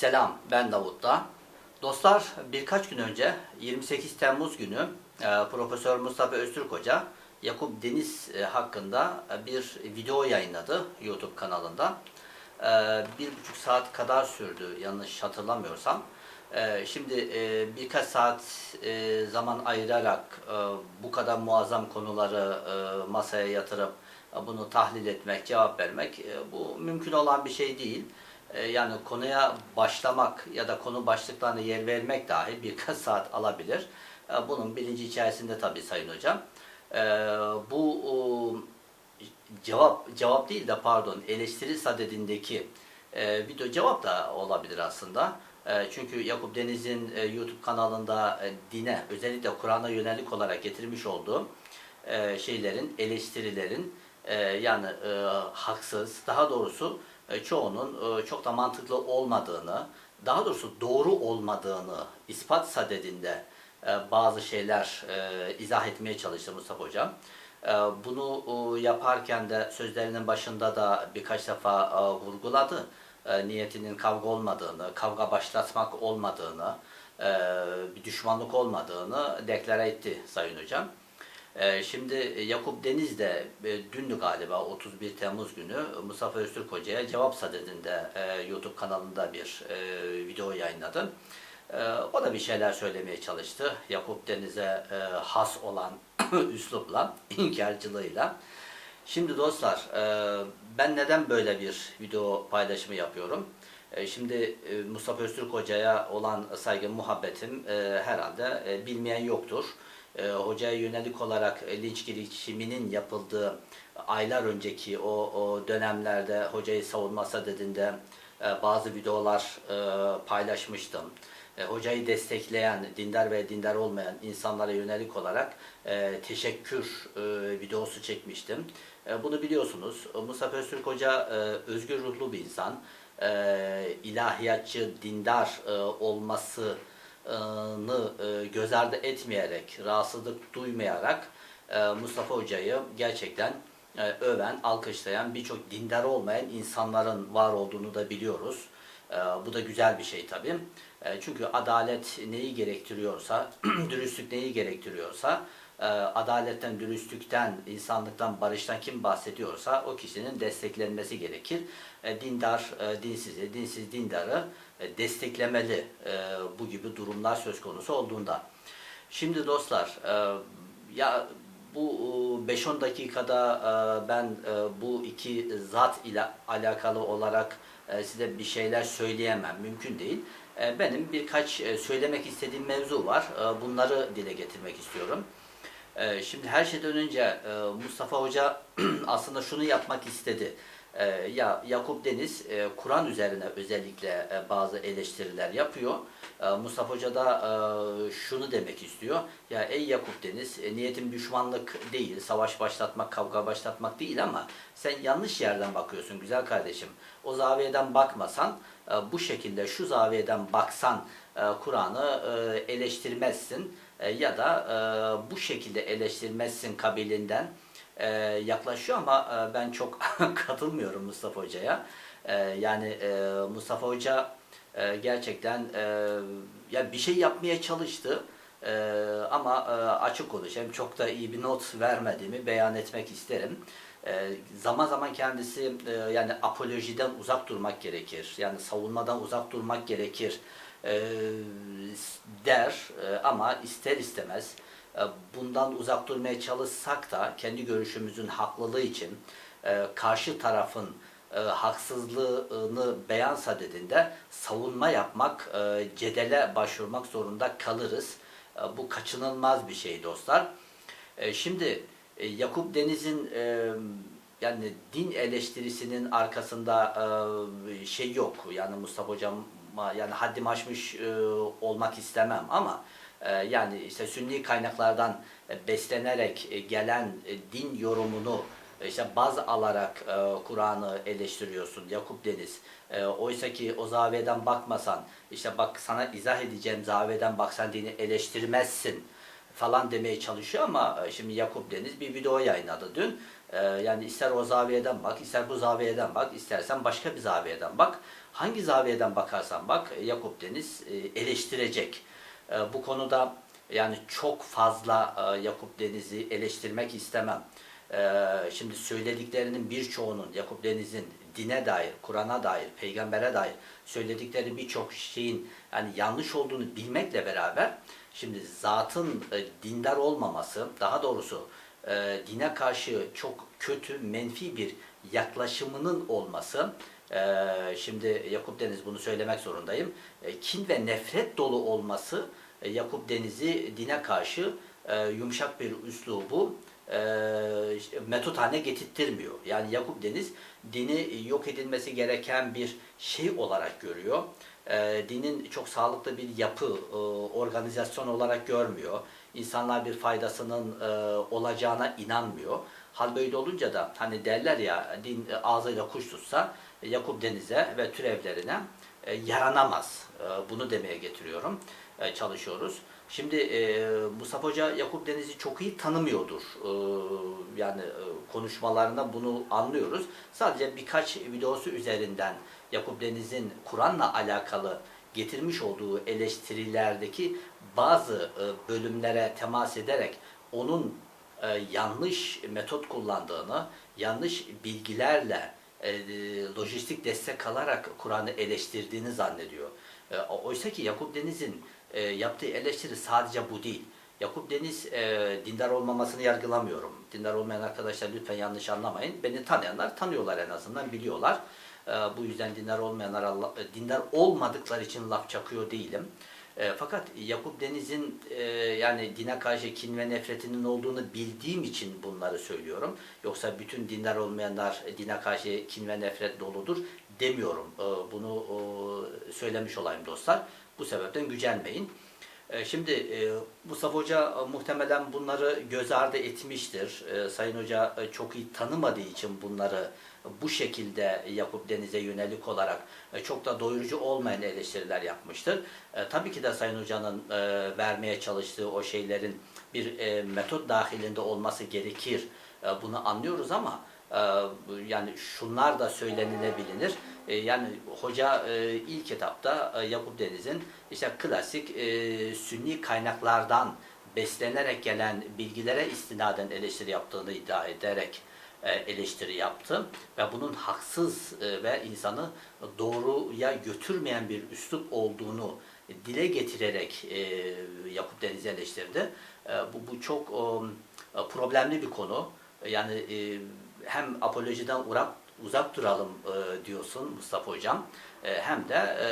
Selam, ben Davut'ta. Dostlar, birkaç gün önce 28 Temmuz günü e, Profesör Mustafa Öztürk Hoca Yakup Deniz e, hakkında e, bir video yayınladı YouTube kanalında. Bir buçuk saat kadar sürdü yanlış hatırlamıyorsam. Şimdi birkaç saat zaman ayırarak bu kadar muazzam konuları masaya yatırıp bunu tahlil etmek, cevap vermek bu mümkün olan bir şey değil. E, yani konuya başlamak ya da konu başlıklarına yer vermek dahi birkaç saat alabilir. E, Bunun bilinci içerisinde tabii Sayın Hocam. E, Bu cevap cevap değil de pardon eleştiri sadedindeki e, video cevap da olabilir aslında. Çünkü Yakup Deniz'in YouTube kanalında dine özellikle Kur'an'a yönelik olarak getirmiş olduğu şeylerin, eleştirilerin yani haksız, daha doğrusu e, çoğunun e, çok da mantıklı olmadığını, daha doğrusu doğru olmadığını ispat sadedinde e, bazı şeyler izah etmeye çalıştı Mustafa Hocam. Bunu yaparken de sözlerinin başında da birkaç defa vurguladı. Niyetinin kavga olmadığını, kavga başlatmak olmadığını, bir düşmanlık olmadığını deklare etti Sayın Hocam. Ee, Şimdi Yakup Deniz de e, dündü galiba 31 Temmuz günü Mustafa Öztürk Hoca'ya cevap sadedinde e, YouTube kanalında bir e, video yayınladı. E, O da bir şeyler söylemeye çalıştı. Yakup Deniz'e e, has olan üslupla, inkarcılığıyla. Şimdi dostlar, e, ben neden böyle bir video paylaşımı yapıyorum? E, Şimdi e, Mustafa Öztürk Hoca'ya olan saygım, muhabbetim e, herhalde e, bilmeyen yoktur. E, Hocaya yönelik olarak e, linç girişiminin yapıldığı aylar önceki o, o dönemlerde hocayı savunmasa dediğinde e, bazı videolar e, paylaşmıştım. E, hocayı destekleyen, dindar ve dindar olmayan insanlara yönelik olarak e, teşekkür e, videosu çekmiştim. E, bunu biliyorsunuz. Mustafa Öztürk Hoca e, özgür ruhlu bir insan. E, ilahiyatçı, dindar e, olması göz ardı etmeyerek, rahatsızlık duymayarak e, Mustafa Hoca'yı gerçekten öven, alkışlayan birçok dindar olmayan insanların var olduğunu da biliyoruz. Bu da güzel bir şey tabii. Çünkü adalet neyi gerektiriyorsa, dürüstlük neyi gerektiriyorsa, e, adaletten, dürüstlükten, insanlıktan, barıştan kim bahsediyorsa o kişinin desteklenmesi gerekir. E, Dindar, e, dinsizi, dinsiz dindarı e, desteklemeli e, bu gibi durumlar söz konusu olduğunda. Şimdi dostlar, e, ya bu e, 5-10 dakikada e, ben e, bu iki zat ile alakalı olarak e, size bir şeyler söyleyemem, mümkün değil. E, Benim birkaç e, söylemek istediğim mevzu var, E, bunları dile getirmek istiyorum. E, Şimdi her şeyden önce e, Mustafa Hoca aslında şunu yapmak istedi. E, Ya Yakup Deniz e, Kur'an üzerine özellikle e, bazı eleştiriler yapıyor. E, Mustafa Hoca da e, şunu demek istiyor. Ya ey Yakup Deniz e, niyetim düşmanlık değil, savaş başlatmak, kavga başlatmak değil ama sen yanlış yerden bakıyorsun güzel kardeşim. O zaviyeden bakmasan e, bu şekilde şu zaviyeden baksan e, Kur'an'ı e, eleştirmezsin e, ya da e, bu şekilde eleştirmezsin kabilinden e, yaklaşıyor ama e, ben çok katılmıyorum Mustafa Hoca'ya. E, yani e, Mustafa Hoca e, gerçekten e, ya bir şey yapmaya çalıştı e, ama e, açık konuşayım çok da iyi bir not vermediğimi beyan etmek isterim. E, zaman zaman kendisi e, yani apolojiden uzak durmak gerekir. Yani savunmadan uzak durmak gerekir e, der e, ama ister istemez e, bundan uzak durmaya çalışsak da kendi görüşümüzün haklılığı için e, karşı tarafın haksızlığını beyan sadedinde savunma yapmak, cedele başvurmak zorunda kalırız. Bu kaçınılmaz bir şey dostlar. Şimdi Yakup Deniz'in yani din eleştirisinin arkasında şey yok. Yani Mustafa Hocam'a yani haddim aşmış e, olmak istemem ama e, yani işte sünni kaynaklardan e, beslenerek gelen din yorumunu işte baz alarak Kur'an'ı eleştiriyorsun Yakup Deniz. Oysa ki o zaviyeden bakmasan işte bak sana izah edeceğim zaviyeden baksan dini eleştirmezsin falan demeye çalışıyor ama e, şimdi Yakup Deniz bir video yayınladı dün. E, yani ister o zaviyeden bak, ister bu zaviyeden bak, istersen başka bir zaviyeden bak. hangi zaviyeden bakarsan bak Yakup Deniz e, eleştirecek. E, bu konuda yani çok fazla e, Yakup Deniz'i eleştirmek istemem. E, şimdi söylediklerinin birçoğunun Yakup Deniz'in dine dair, Kur'an'a dair, peygambere dair söyledikleri birçok şeyin yani yanlış olduğunu bilmekle beraber şimdi zatın e, dindar olmaması, daha doğrusu e, dine karşı çok kötü, menfi bir yaklaşımının olması, e, şimdi Yakup Deniz bunu söylemek zorundayım, e, kin ve nefret dolu olması e, Yakup Deniz'i dine karşı e, yumuşak bir üslubu e, metot haline getirtmiyor. Yani Yakup Deniz dini yok edilmesi gereken bir şey olarak görüyor. E, dinin çok sağlıklı bir yapı, e, organizasyon olarak görmüyor. İnsanlar bir faydasının e, olacağına inanmıyor. Hal böyle olunca da hani derler ya din ağzıyla kuş tutsa e, Yakup Deniz'e ve türevlerine e, yaranamaz. E, bunu demeye getiriyorum. E, çalışıyoruz. Şimdi e, Mustafa Hoca Yakup Deniz'i çok iyi tanımıyordur. E, yani e, konuşmalarında bunu anlıyoruz. Sadece birkaç videosu üzerinden Yakup Deniz'in Kur'an'la alakalı getirmiş olduğu eleştirilerdeki bazı e, bölümlere temas ederek onun e, yanlış metot kullandığını, yanlış bilgilerle e, lojistik destek alarak Kur'an'ı eleştirdiğini zannediyor. E, oysa ki Yakup Deniz'in e, yaptığı eleştiri sadece bu değil. Yakup Deniz e, dindar olmamasını yargılamıyorum. Dindar olmayan arkadaşlar lütfen yanlış anlamayın. Beni tanıyanlar tanıyorlar en azından biliyorlar. E, bu yüzden dindar olmayanlar Allah, e, dindar olmadıkları için laf çakıyor değilim. E, fakat Yakup Deniz'in e, yani dine karşı kin ve nefretinin olduğunu bildiğim için bunları söylüyorum. Yoksa bütün dindar olmayanlar e, dine karşı kin ve nefret doludur demiyorum. E, bunu e, söylemiş olayım dostlar. Bu sebepten gücenmeyin. E, Şimdi e, Mustafa Hoca e, muhtemelen bunları göz ardı etmiştir. Sayın Hoca çok iyi tanımadığı için bunları bu şekilde Yakup Deniz'e yönelik olarak çok da doyurucu olmayan eleştiriler yapmıştır. Tabii ki de Sayın Hoca'nın vermeye çalıştığı o şeylerin bir metot dahilinde olması gerekir. Bunu anlıyoruz ama yani şunlar da söylenilebilir. E, Yani hoca e, ilk etapta e, Yakup Deniz'in işte klasik sünni kaynaklardan beslenerek gelen bilgilere istinaden eleştiri yaptığını iddia ederek e, eleştiri yaptı ve bunun haksız ve insanı doğruya götürmeyen bir üslup olduğunu dile getirerek Yakup Deniz'i eleştirdi. Bu, bu çok problemli bir konu. Yani hem apolojiden uzak, uzak duralım e, diyorsun Mustafa Hocam. E, hem de e,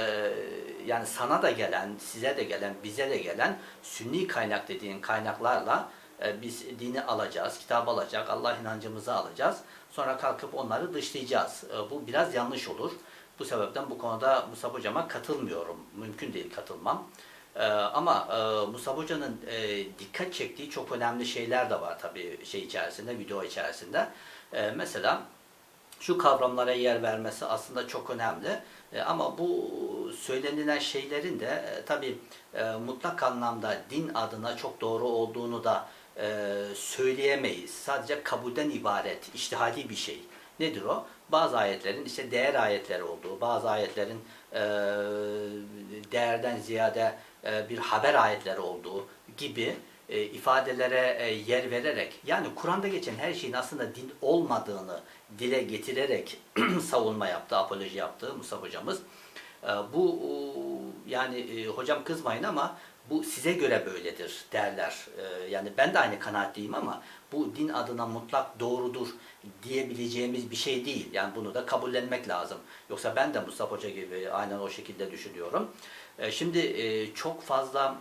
yani sana da gelen, size de gelen, bize de gelen sünni kaynak dediğin kaynaklarla e, biz dini alacağız, kitap alacak, Allah inancımızı alacağız. Sonra kalkıp onları dışlayacağız. E, bu biraz yanlış olur. Bu sebepten bu konuda Mustafa Hocam'a katılmıyorum. Mümkün değil katılmam. Ee, ama e, Mustafa Hoca'nın e, dikkat çektiği çok önemli şeyler de var tabii şey içerisinde, video içerisinde. E, mesela şu kavramlara yer vermesi aslında çok önemli. E, ama bu söylenilen şeylerin de e, tabii e, mutlak anlamda din adına çok doğru olduğunu da e, söyleyemeyiz. Sadece kabulden ibaret, iştihadi bir şey. Nedir o? Bazı ayetlerin işte değer ayetleri olduğu, bazı ayetlerin e, değerden ziyade bir haber ayetleri olduğu gibi e, ifadelere e, yer vererek yani Kur'an'da geçen her şeyin aslında din olmadığını dile getirerek savunma yaptı, apoloji yaptı Mustafa hocamız. E, bu e, yani e, hocam kızmayın ama bu size göre böyledir derler. E, yani ben de aynı kanaatliyim ama bu din adına mutlak doğrudur diyebileceğimiz bir şey değil. Yani bunu da kabullenmek lazım. Yoksa ben de Mustafa Hoca gibi aynen o şekilde düşünüyorum. E, Şimdi e, çok fazla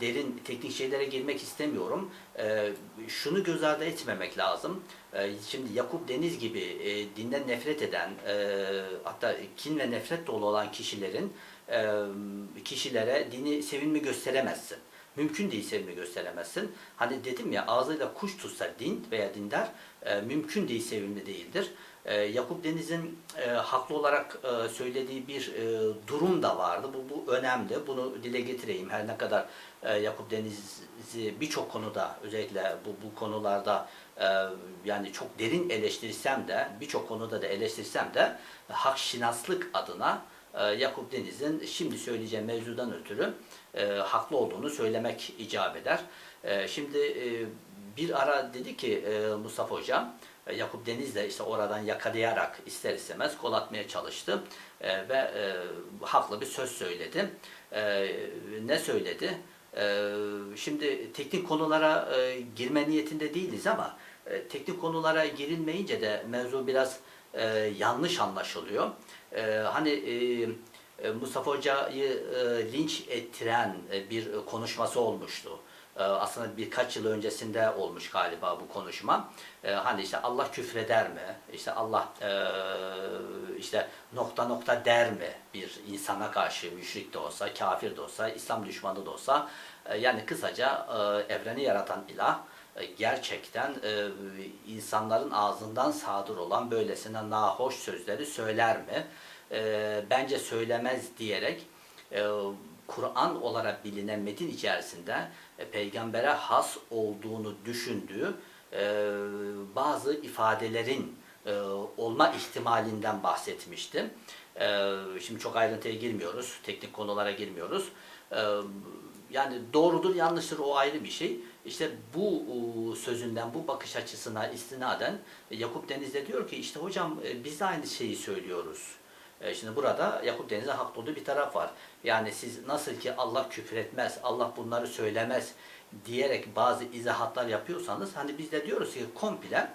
derin teknik şeylere girmek istemiyorum. E, Şunu göz ardı etmemek lazım. Şimdi Yakup Deniz gibi e, dinden nefret eden, e, hatta kin ve nefret dolu olan kişilerin kişilere dini sevimli gösteremezsin. Mümkün değil sevimli gösteremezsin. Hani dedim ya ağzıyla kuş tutsa din veya dindar mümkün değil sevimli değildir. Yakup Deniz'in e, haklı olarak e, söylediği bir e, durum da vardı. Bu, bu önemli. Bunu dile getireyim. Her ne kadar e, Yakup Deniz'i birçok konuda özellikle bu, bu konularda e, yani çok derin eleştirsem de birçok konuda da eleştirsem de hak şinaslık adına Yakup Deniz'in şimdi söyleyeceğim mevzudan ötürü e, haklı olduğunu söylemek icap eder. E, şimdi e, bir ara dedi ki Mustafa Hoca, e, Yakup Deniz de işte oradan yakalayarak ister istemez gol atmaya çalıştı ve haklı bir söz söyledi. Ne söyledi? E, şimdi teknik konulara e, girme niyetinde değiliz ama e, teknik konulara girilmeyince de mevzu biraz e, yanlış anlaşılıyor. Hani Mustafa Hoca'yı linç ettiren bir konuşması olmuştu. E, aslında birkaç yıl öncesinde olmuş galiba bu konuşma. E, hani işte Allah küfreder mi? İşte Allah e, işte nokta nokta der mi bir insana karşı müşrik de olsa, kafir de olsa, İslam düşmanı da olsa e, yani kısaca e, evreni yaratan ilah e, gerçekten insanların ağzından sadır olan böylesine nahoş sözleri söyler mi? Bence söylemez diyerek Kur'an olarak bilinen metin içerisinde e, peygambere has olduğunu düşündüğü e, bazı ifadelerin e, olma ihtimalinden bahsetmiştim. E, şimdi çok ayrıntıya girmiyoruz, teknik konulara girmiyoruz. E, yani doğrudur yanlıştır o ayrı bir şey. İşte bu sözünden, bu bakış açısına istinaden e, Yakup Deniz de diyor ki işte hocam e, biz de aynı şeyi söylüyoruz. E, Şimdi burada Yakup Deniz'e haklı olduğu bir taraf var. Yani siz nasıl ki Allah küfür etmez, Allah bunları söylemez diyerek bazı izahatlar yapıyorsanız hani biz de diyoruz ki komple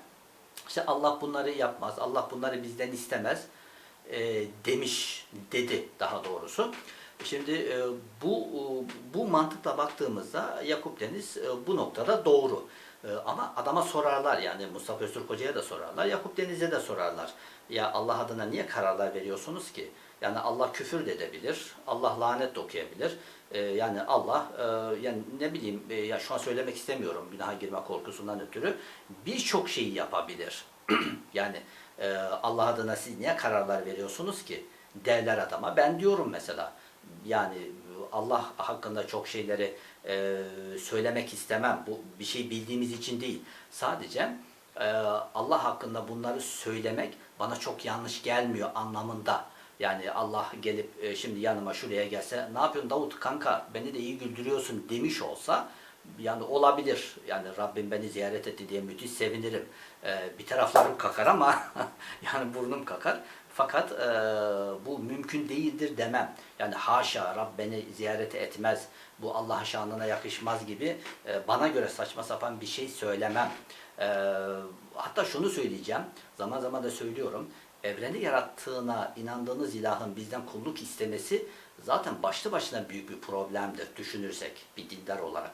işte Allah bunları yapmaz, Allah bunları bizden istemez e, demiş, dedi daha doğrusu. Şimdi e, bu e, bu mantıkla baktığımızda Yakup Deniz e, bu noktada doğru. E, ama adama sorarlar yani Mustafa Öztürk Hoca'ya da sorarlar, Yakup Deniz'e de sorarlar. Ya Allah adına niye kararlar veriyorsunuz ki? Yani Allah küfür de edebilir, Allah lanet de okuyabilir. E, yani Allah, e, yani ne bileyim, e, ya şu an söylemek istemiyorum günaha girme korkusundan ötürü. Birçok şeyi yapabilir. yani e, Allah adına siz niye kararlar veriyorsunuz ki? Derler adama. Ben diyorum mesela, yani Allah hakkında çok şeyleri e, söylemek istemem. Bu bir şey bildiğimiz için değil. Sadece e, Allah hakkında bunları söylemek bana çok yanlış gelmiyor anlamında. Yani Allah gelip e, şimdi yanıma şuraya gelse ne yapıyorsun Davut kanka beni de iyi güldürüyorsun demiş olsa yani olabilir. Yani Rabbim beni ziyaret etti diye müthiş sevinirim. E, bir taraflarım kakar ama yani burnum kakar. Fakat e, bu mümkün değildir demem. Yani haşa Rab beni ziyaret etmez, bu Allah şanına yakışmaz gibi e, bana göre saçma sapan bir şey söylemem. E, hatta şunu söyleyeceğim, zaman zaman da söylüyorum. Evreni yarattığına inandığınız ilahın bizden kulluk istemesi zaten başlı başına büyük bir problemdir düşünürsek bir dindar olarak.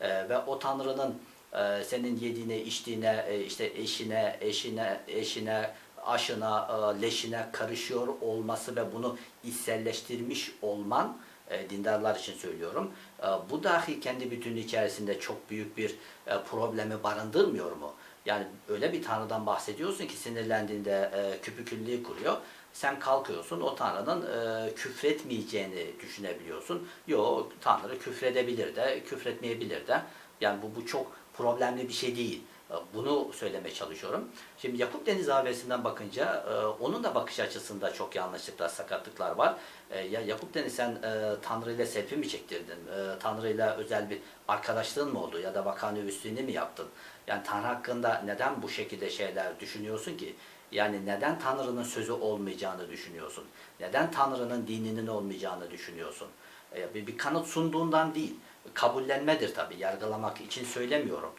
E, ve o Tanrı'nın e, senin yediğine, içtiğine, e, işte eşine, eşine, eşine, aşına, e, leşine karışıyor olması ve bunu içselleştirmiş olman, e, dindarlar için söylüyorum, e, bu dahi kendi bütünü içerisinde çok büyük bir e, problemi barındırmıyor mu? Yani öyle bir Tanrı'dan bahsediyorsun ki sinirlendiğinde küpüküllüğü kuruyor. Sen kalkıyorsun o Tanrı'nın e, küfretmeyeceğini düşünebiliyorsun. Yok Tanrı küfredebilir de, küfretmeyebilir de. Yani bu, bu çok problemli bir şey değil. E, Bunu söylemeye çalışıyorum. Şimdi Yakup Deniz Avesi'nden bakınca e, onun da bakış açısında çok yanlışlıklar, sakatlıklar var. E, Ya Yakup Deniz sen e, Tanrı ile selfie mi çektirdin? Tanrı ile özel bir arkadaşlığın mı oldu? Ya da vakanı üstünü mi yaptın? Yani Tanrı hakkında neden bu şekilde şeyler düşünüyorsun ki? Yani neden Tanrı'nın sözü olmayacağını düşünüyorsun? Neden Tanrı'nın dininin olmayacağını düşünüyorsun? Bir, bir kanıt sunduğundan değil. Kabullenmedir tabii. Yargılamak için söylemiyorum.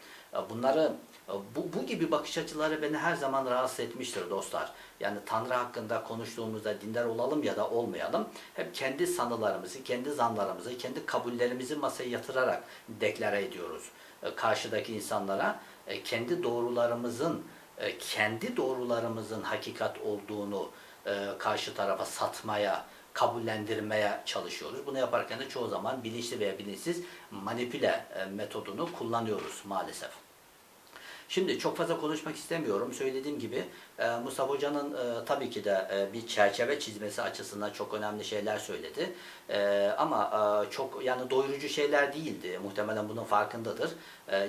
Bunları bu, bu gibi bakış açıları beni her zaman rahatsız etmiştir dostlar. Yani Tanrı hakkında konuştuğumuzda dindar olalım ya da olmayalım hep kendi sanılarımızı, kendi zanlarımızı, kendi kabullerimizi masaya yatırarak deklare ediyoruz. E, Karşıdaki insanlara e, kendi doğrularımızın e, kendi doğrularımızın hakikat olduğunu e, karşı tarafa satmaya, kabullendirmeye çalışıyoruz. Bunu yaparken de çoğu zaman bilinçli veya bilinçsiz manipüle metodunu kullanıyoruz maalesef. Şimdi çok fazla konuşmak istemiyorum. Söylediğim gibi e, Mustafa Hoca'nın e, tabii ki de e, bir çerçeve çizmesi açısından çok önemli şeyler söyledi. Ama çok yani doyurucu şeyler değildi. Muhtemelen bunun farkındadır.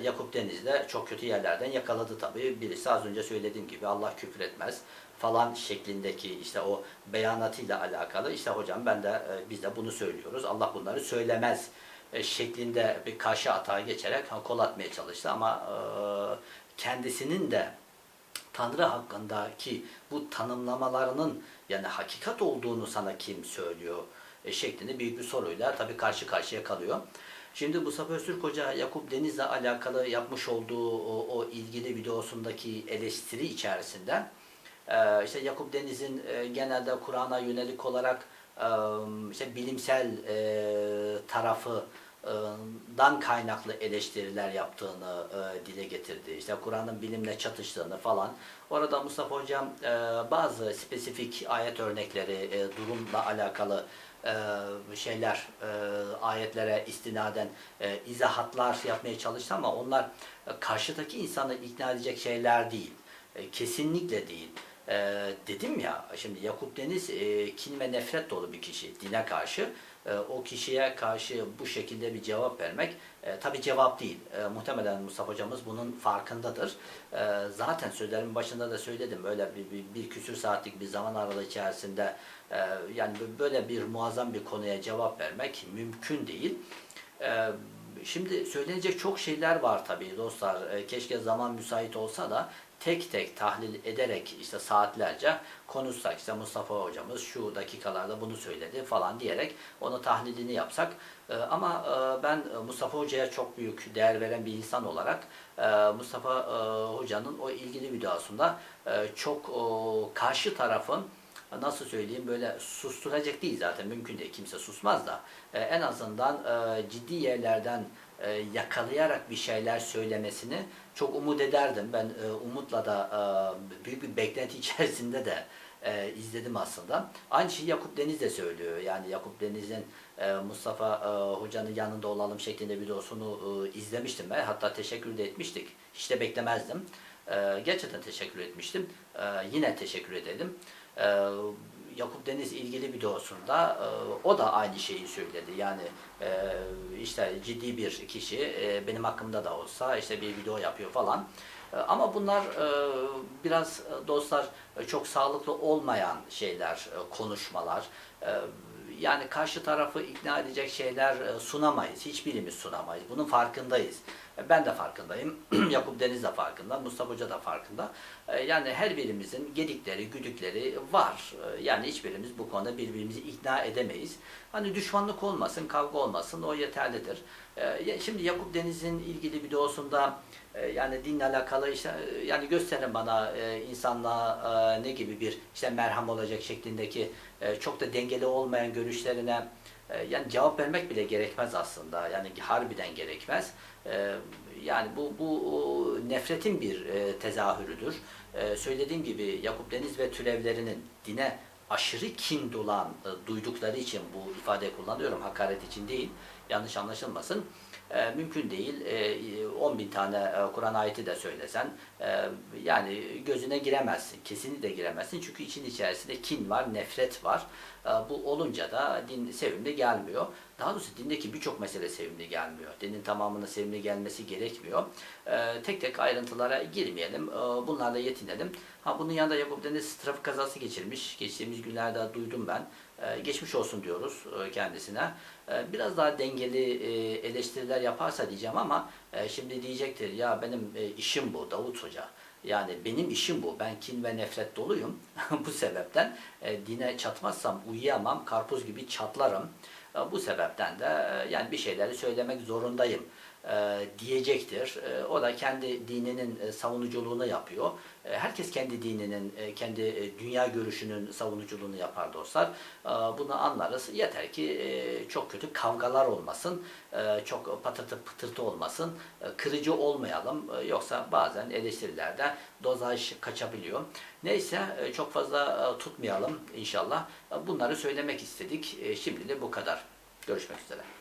Yakup Deniz de çok kötü yerlerden yakaladı tabii. Birisi az önce söylediğim gibi Allah küfür etmez falan şeklindeki işte o beyanatıyla alakalı işte hocam ben de biz de bunu söylüyoruz. Allah bunları söylemez şeklinde bir karşı atağa geçerek kol atmaya çalıştı ama e, kendisinin de Tanrı hakkındaki bu tanımlamalarının yani hakikat olduğunu sana kim söylüyor e, şeklinde büyük bir soruyla tabii karşı karşıya kalıyor. Şimdi Mustafa Öztürk Hoca Yakup Deniz'le alakalı yapmış olduğu o, o ilgili videosundaki eleştiri içerisinde e, işte Yakup Deniz'in e, genelde Kur'an'a yönelik olarak e, işte bilimsel e, tarafı dan kaynaklı eleştiriler yaptığını e, dile getirdi. İşte Kur'an'ın bilimle çatıştığını falan. Orada Mustafa Hocam e, bazı spesifik ayet örnekleri, e, durumla alakalı e, şeyler, e, ayetlere istinaden e, izahatlar yapmaya çalıştı ama onlar e, karşıdaki insanı ikna edecek şeyler değil. E, kesinlikle değil. E, dedim ya, şimdi Yakup Deniz e, kin ve nefret dolu bir kişi dine karşı. E, o kişiye karşı bu şekilde bir cevap vermek e, tabi cevap değil. E, muhtemelen Mustafa hocamız bunun farkındadır. E, zaten sözlerimin başında da söyledim. Böyle bir, bir, bir küsür saatlik bir zaman aralığı içerisinde e, yani böyle bir muazzam bir konuya cevap vermek mümkün değil. E, şimdi söylenecek çok şeyler var tabii dostlar. E, keşke zaman müsait olsa da tek tek tahlil ederek işte saatlerce konuşsak işte Mustafa hocamız şu dakikalarda bunu söyledi falan diyerek onu tahlilini yapsak. Ee, ama e, ben Mustafa hocaya çok büyük değer veren bir insan olarak e, Mustafa e, hocanın o ilgili videosunda çok karşı tarafın nasıl söyleyeyim böyle susturacak değil zaten mümkün değil kimse susmaz da en azından ciddi yerlerden yakalayarak bir şeyler söylemesini çok umut ederdim. Ben umutla da büyük bir beklenti içerisinde de e, izledim aslında. Aynı şeyi Yakup Deniz de söylüyor. Yani Yakup Deniz'in e, Mustafa e, Hoca'nın yanında olalım şeklinde videosunu e, izlemiştim ben. Hatta teşekkür de etmiştik. Hiç de beklemezdim. E, gerçekten teşekkür etmiştim. E, yine teşekkür edelim. E, Yakup Deniz ilgili videosunda e, o da aynı şeyi söyledi. Yani e, işte ciddi bir kişi e, benim hakkımda da olsa işte bir video yapıyor falan. Ama bunlar biraz dostlar çok sağlıklı olmayan şeyler, konuşmalar. Yani karşı tarafı ikna edecek şeyler sunamayız. Hiçbirimiz sunamayız. Bunun farkındayız. Ben de farkındayım. Yakup Deniz de farkında. Mustafa Hoca da farkında. Yani her birimizin gedikleri, güdükleri var. Yani hiçbirimiz bu konuda birbirimizi ikna edemeyiz. Hani düşmanlık olmasın, kavga olmasın o yeterlidir. Şimdi Yakup Deniz'in ilgili videosunda e, yani dinle alakalı işte e, yani gösterin bana e, insanlığa e, ne gibi bir işte merham olacak şeklindeki çok da dengeli olmayan görüşlerine e, yani cevap vermek bile gerekmez aslında. Yani harbiden gerekmez. E, yani bu bu nefretin bir e, tezahürüdür. E, söylediğim gibi Yakup Deniz ve türevlerinin dine aşırı kin dolan e, duydukları için bu ifade kullanıyorum. Hakaret için değil. Yanlış anlaşılmasın e, mümkün değil. E, 10 bin tane e, Kur'an ayeti de söylesen e, yani gözüne giremezsin. Kesinlikle giremezsin. Çünkü için içerisinde kin var, nefret var. E, bu olunca da din sevimli gelmiyor. Daha doğrusu dindeki birçok mesele sevimli gelmiyor. Dinin tamamına sevimli gelmesi gerekmiyor. E, tek tek ayrıntılara girmeyelim. E, bunlarla yetinelim. Ha bunun yanında Yakup Deniz trafik kazası geçirmiş. Geçtiğimiz günlerde duydum ben. E, geçmiş olsun diyoruz e, kendisine. E, biraz daha dengeli eleştiriler yaparsa diyeceğim ama şimdi diyecektir ya benim işim bu Davut Hoca. Yani benim işim bu. Ben kin ve nefret doluyum. bu sebepten dine çatmazsam uyuyamam, karpuz gibi çatlarım. Bu sebepten de yani bir şeyleri söylemek zorundayım e, diyecektir. E, o da kendi dininin e, savunuculuğunu yapıyor. Herkes kendi dininin, kendi dünya görüşünün savunuculuğunu yapar dostlar. Bunu anlarız. Yeter ki çok kötü kavgalar olmasın, çok patırtı pıtırtı olmasın, kırıcı olmayalım. Yoksa bazen eleştirilerde dozaj kaçabiliyor. Neyse çok fazla tutmayalım inşallah. Bunları söylemek istedik. Şimdi de bu kadar. Görüşmek üzere.